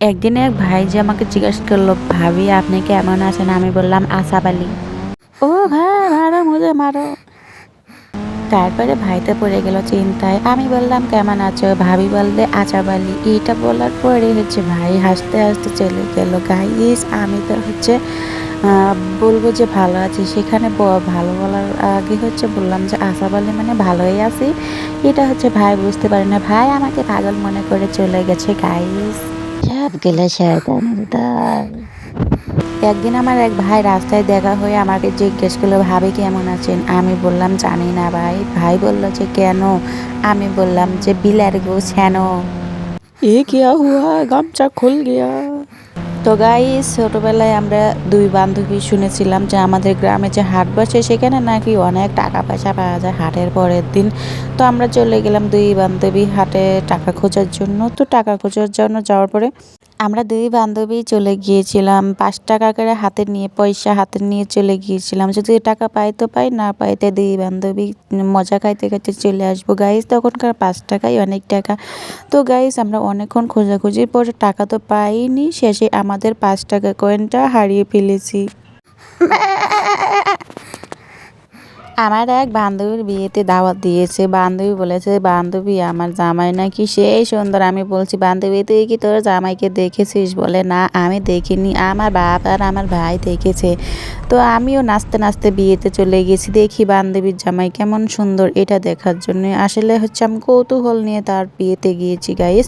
একদিন এক ভাই যে আমাকে জিজ্ঞেস করল, ভাবি, আপনি কেমন আছেন? আমি বললাম আশাব আলী। ও ভাই মারো মুঝে মারো। তারপরে ভাইতে পড়ে গেল চিন্তায়। আমি বললাম, কেমন আছো? ভাবি বললে আচাব আলী, এইটা বলার পরে হচ্ছে ভাই হাসতে হাসতে চলে গেল। গাইস আমি তো হচ্ছে বলব যে ভালো আছি। সেখানে ভালো বলার আগে হচ্ছে বললাম যে আশাব আলী মানে ভালোই আছি। এটা হচ্ছে ভাই বুঝতে পারে না। ভাই আমাকে পাগল মনে করে চলে গেছে গাইস সব গেলে শয়তানের দল একদিন আমার এক ভাই রাস্তায় দেখা হয়ে আমাকে জিজ্ঞেস করল, ভাবি কেমন আছেন? আমি বললাম, জানি না ভাই। ভাই বলল যে, কেন? আমি বললাম যে, বিলার গো ছেন এ গিয়া হুয়া? গামছা খুল গিয়া। তো গাই ছোটোবেলায় আমরা দুই বান্ধবী শুনেছিলাম যে আমাদের গ্রামে যে হাট বসে, সেখানে নাকি অনেক টাকা পয়সা পাওয়া যায় হাটের পরের দিন। তো আমরা চলে গেলাম দুই বান্ধবী হাটে টাকা খোঁজার জন্য। তো টাকা খোঁজার জন্য যাওয়ার পরে আমরা দুই বান্ধবী চলে গিয়েছিলাম। পাঁচ টাকা করে হাতে নিয়ে, পয়সা হাতে নিয়ে চলে গিয়েছিলাম। যদি টাকা পাই তো পাই, না পাই তো দুই বান্ধবী মজা খাইতে খাইতে চলে আসব। গাইস তখনকার পাঁচ টাকাই অনেক টাকা। তো গাইস আমরা অনেকক্ষণ খোঁজাখুঁজির পরে টাকা তো পাইনি। শেষে আমাদের পাঁচ টাকা কয়েনটা হারিয়ে ফেলেছি। আমার এক বান্ধবীর বিয়েতে দাওয়াত দিয়েছে। বান্ধবী বলেছে, বান্ধবী, আমার জামাই নাকি সেই সুন্দর। আমি বলছি, বান্ধবী, তুই কি তোর জামাইকে দেখেছিস? বলে, না, আমি দেখিনি। আমার বাপ আর আমার ভাই দেখেছে। তো আমিও নাচতে নাচতে বিয়েতে চলে গেছি। দেখি বান্ধবীর জামাই কেমন সুন্দর এটা দেখার জন্য। আসলে হচ্ছে আমি কৌতূহল নিয়ে তার বিয়েতে গিয়েছি গাইস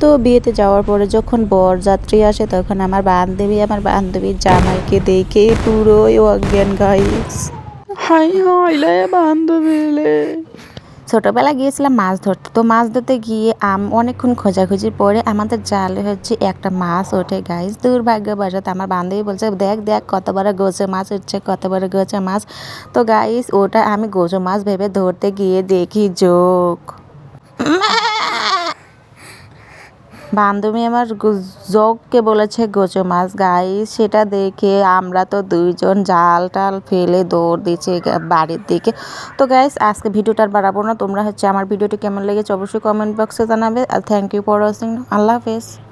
তো বিয়েতে যাওয়ার পরে যখন বরযাত্রী আসে, তখন আমার বান্ধবী আমার বান্ধবীর জামাইকে দেখে পুরোই অজ্ঞান গাইস হাই হাই লে বান্ধবী লে ছোটবেলা গিয়েছিলাম মাছ ধরতে। তো মাছ ধরতে গিয়ে আম অনেকক্ষণ খোঁজাখুঁজির পরে আমাদের জালে হচ্ছে একটা মাছ ওঠে গাইস দুর্ভাগ্যবশত আমার বান্ধবী বলছে দেখ দেখ কত বড় গোছে মাছ উঠছে কত বড় গোছে মাছ। তো গাইস ওটা আমি গোজো মাছ ভেবে ধরতে গিয়ে দেখি যোগ বান্ধবী আমার জোককে বলেছে গোচো মাছ গাই সেটা দেখে আমরা তো দুইজন জাল টাল ফেলে দৌড় দিচ্ছি বাড়ির দিকে। তো গাইস আজকে ভিডিওটা বাড়াবো না। তোমরা হচ্ছে আমার ভিডিওটি কেমন লেগেছে অবশ্যই কমেন্ট বক্সে জানাবে। আর থ্যাংক ইউ ফর ওয়াচিং আল্লাহ হাফেজ।